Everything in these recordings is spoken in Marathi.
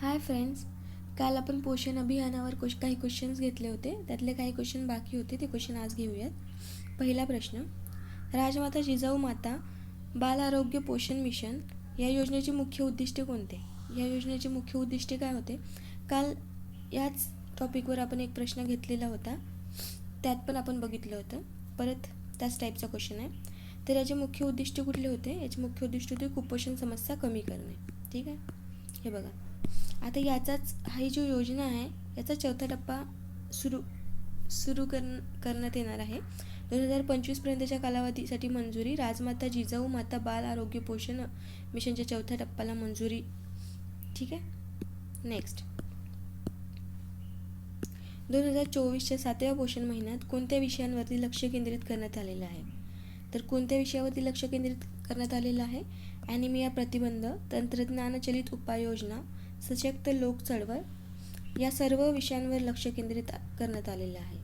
हाय फ्रेंड्स काल आपण पोषण अभियानावर कुश काही क्वेश्चन्स घेतले होते. त्यातले काही क्वेश्चन बाकी होते. ते क्वेश्चन आज घेऊयात. पहिला प्रश्न. राजमाता जिजाऊ माता बाल आरोग्य पोषण मिशन या योजनेचे मुख्य उद्दिष्टे कोणते? या योजनेचे मुख्य उद्दिष्टे काय होते? काल याच टॉपिकवर आपण एक प्रश्न घेतलेला होता. त्यात पण आपण बघितलं होतं. परत त्याच टाईपचा क्वेश्चन आहे. तर याचे मुख्य उद्दिष्ट कुठले होते? याचे मुख्य उद्दिष्ट होते कुपोषण समस्या कमी करणे. ठीक आहे? हे बघा. आता याचाच ही जो योजना आहे याचा चौथा टप्पा सुरू सुरू कर करण्यात येणार आहे. दोन हजार पंचवीसपर्यंतच्या कालावधीसाठी मंजुरी राजमाता जिजाऊ माता बाल आरोग्य पोषण मिशनच्या चौथ्या टप्प्याला मंजुरी. ठीक आहे? नेक्स्ट दोन हजार चोवीसच्या सातव्या पोषण महिन्यात कोणत्या विषयांवरती लक्ष केंद्रित करण्यात आलेलं आहे? तर कोणत्या विषयावरती लक्ष केंद्रित करण्यात आलेलं आहे? ॲनिमिया प्रतिबंध तंत्रज्ञानचलित उपाययोजना सशक्त लोक चळवळ या सर्व विषयांवर लक्ष केंद्रित करण्यात आलेलं आहे.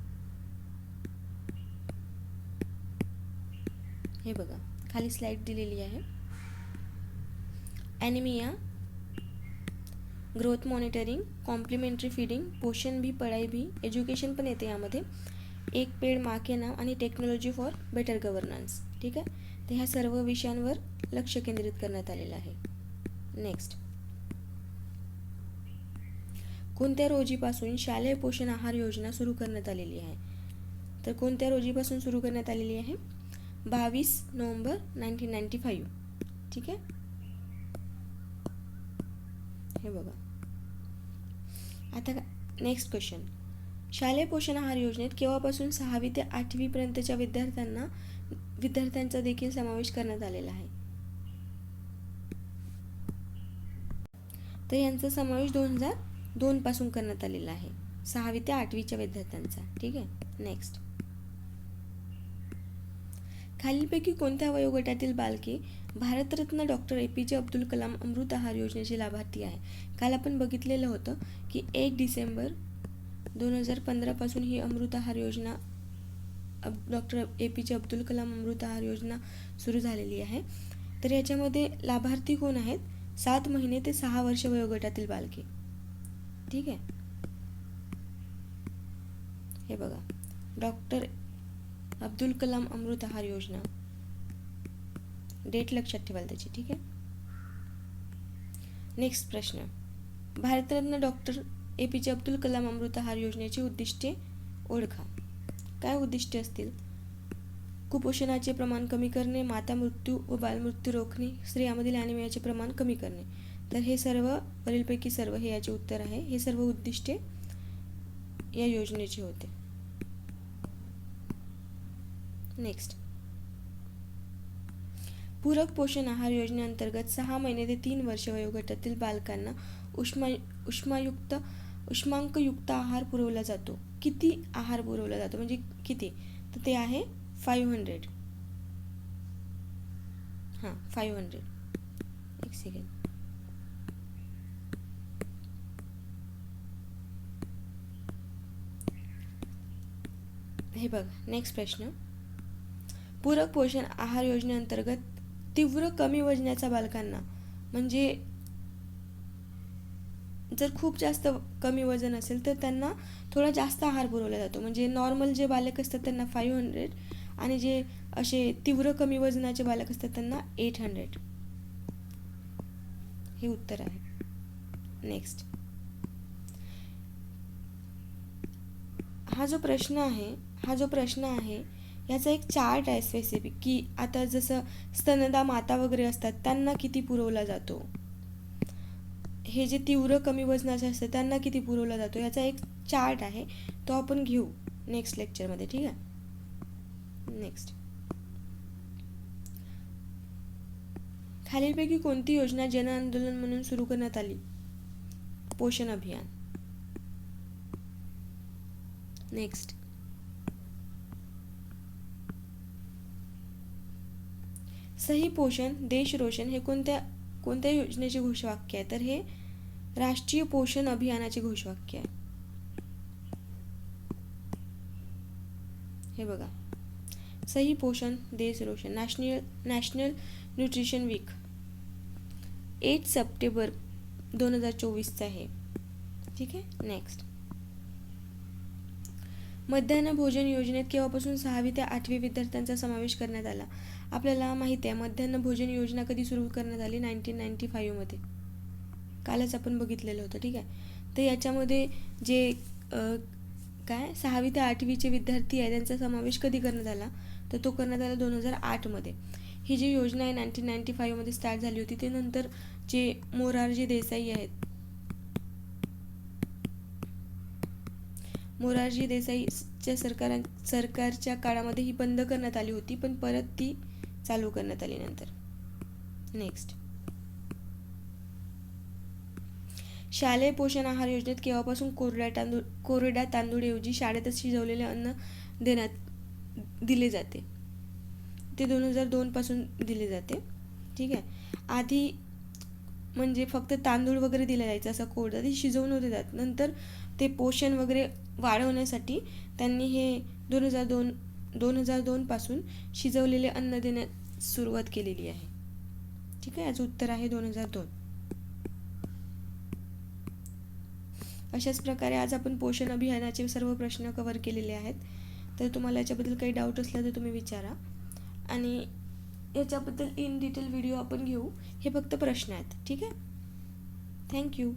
हे बघा खाली स्लाईड दिलेली आहे. Anaemia growth monitoring complementary feeding पोषण भी पढाई भी एज्युकेशन पण येते यामध्ये. एक पेड माँ के नाम आणि टेक्नॉलॉजी फॉर बेटर गव्हर्नन्स ठीक आहे? तर ह्या सर्व विषयांवर लक्ष केंद्रित करण्यात आलेलं आहे. नेक्स्ट कोणत्या रोजीपासून शालेय पोषण आहार योजना सुरू करण्यात आलेली आहे? तर कोणत्या रोजीपासून सुरू करण्यात आलेली आहे? बावीस नोव्हेंबर नाईन्टीन नाईन्टी फाईव्ह. ठीक आहे? हे बघा. आता नेक्स्ट क्वेश्चन शालेय पोषण आहार योजनेत केव्हापासून सहावी ते आठवीपर्यंतच्या विद्यार्थ्यांना विद्यार्थ्यांचा देखील समावेश करण्यात आलेला आहे? तर यांचा समावेश दोन हजार दोनपासून करण्यात आलेला आहे. सहावी ते आठवीच्या विद्यार्थ्यांचा. ठीक आहे? नेक्स्ट खालीलपैकी कोणत्या वयोगटातील बालके भारतरत्न डॉक्टर ए पी जे अब्दुल कलाम अमृत आहार योजनेचे लाभार्थी आहे? काल आपण बघितलेलं होतं की एक डिसेंबर दोन हजार पंधरापासून ही अमृत आहार योजना अब डॉक्टर ए पी जे अब्दुल कलाम अमृत आहार योजना सुरू झालेली आहे. तर याच्यामध्ये लाभार्थी कोण आहेत? सात महिने ते सहा वर्ष वयोगटातील बालके. ठीक आहे. हे बघा. डॉक्टर अब्दुल कलाम अमृत आहार योजना. डेट लक्षात ठेवाल त्याची ठीक आहे? नेक्स्ट प्रश्न. भारतरत्न डॉक्टर ए पी जे अब्दुल कलाम अमृत आहार योजनेची उद्दिष्टे ओळखा. काय उद्दिष्टे असतील? कुपोषणाचे प्रमाण कमी करणे माता मृत्यू व बालमृत्यू रोखणे स्त्रियामधील ॲनिमियाचे प्रमाण कमी करणे. तर हे सर्व वरीलपैकी सर्व हे याचे उत्तर आहे. हे सर्व उद्दिष्टे या योजनेचे होते. नेक्स्ट पूरक पोषण आहार योजनेअंतर्गत सहा महिने ते तीन वर्ष वयोगटातील बालकांना उष्मा उष्मायुक्त उष्मांकयुक्त आहार पुरवला जातो. किती आहार पुरवला जातो? म्हणजे किती? तर ते आहे फाईव्ह हंड्रेड हां फाईव्ह हंड्रेड एक सेकंड हे बघ नेक्स्ट प्रश्न. पूरक पोषण आहार योजनेअंतर्गत तीव्र कमी वजनाच्या बालकांना म्हणजे जर खूप जास्त कमी वजन असेल तर त्यांना थोडा जास्त आहार पुरवला जातो. म्हणजे नॉर्मल जे बालक असतात त्यांना फाईव्ह हंड्रेड आणि जे असे तीव्र कमी वजनाचे बालक असतात त्यांना एट हंड्रेड हे उत्तर आहे. नेक्स्ट हा जो प्रश्न आहे हा जो प्रश्न आहे याचा एक चार्ट आहे स्पेसिफिक की आता जसं स्तनदा माता वगैरे असतात त्यांना किती पुरवला जातो? हे जे तीव्र कमी वजनाचे असतात त्यांना किती पुरवला जातो? याचा एक चार्ट आहे तो आपण घेऊ नेक्स्ट लेक्चरमध्ये ठीक आहे? नेक्स्ट खालीलपैकी कोणती योजना जन आंदोलन म्हणून सुरू करण्यात आली? पोषण अभियान. नेक्स्ट सही पोषण देश रोशन हे कोणत्या कोणत्या योजनेचे घोषवाक्य आहे? तर हे राष्ट्रीय पोषण अभियानाचे घोषवाक्य आहे. हे बघा. सही पोषण देश Roshan national national nutrition week. Eight September दोन हजार चोवीसचा आहे. ठीक आहे? नेक्स्ट. मध्यान्ह भोजन योजनेत केव्हापासून सहावी ते आठवी विद्यार्थ्यांचा समावेश करण्यात आला? आपल्याला माहिती आहे मध्यान्ह भोजन योजना कधी सुरू करण्यात आली? नाईन्टीन नाईन्टी फाईव्हमध्ये कालच आपण बघितलेलं होतं ठीक आहे? तर याच्यामध्ये जे काय? सहावी ते आठवीचे विद्यार्थी आहे त्यांचा समावेश कधी करण्यात आला? तर तो करण्यात आला दोन हजार आठमध्ये ही जी योजना आहे नाईन्टीन नाईन्टी फाईव्हमध्ये स्टार्ट झाली होती ते नंतर जे मोरारजी देसाई आहेत मोरारजी देसाईच्या सरकार सरकारच्या काळामध्ये ही बंद करण्यात आली होती पण परत ती चालू करण्यात आली नंतर. नेक्स्ट शालेय पोषण आहार योजनेत केव्हापासून कोरड्या तांदूळ कोरड्या तांदूळऐवजी शाळेतच शिजवलेले अन्न देण्यात दिले जाते? ते दोन हजार दोनपासून दिले जाते. ठीक आहे? आधी म्हणजे फक्त तांदूळ वगैरे दिला जायचं असं कोरडा ते शिजवून होते जात नंतर ते पोषण वगैरे वाढवण्यासाठी त्यांनी हे दोन हजार दोन दोन हजार दोनपासून शिजवलेले अन्न देण्यास सुरुवात केलेली आहे. ठीक आहे? याचं उत्तर आहे दोन हजार दोन. अशाच प्रकारे आज आपण पोषण अभियानाचे सर्व प्रश्न कव्हर केलेले आहेत. तर तुम्हाला याच्याबद्दल काही डाऊट असला तर तुम्ही विचारा. आणि याच्याबद्दल इन डिटेल व्हिडिओ आपण घेऊ. हे फक्त प्रश्न आहेत. ठीक आहे? थँक्यू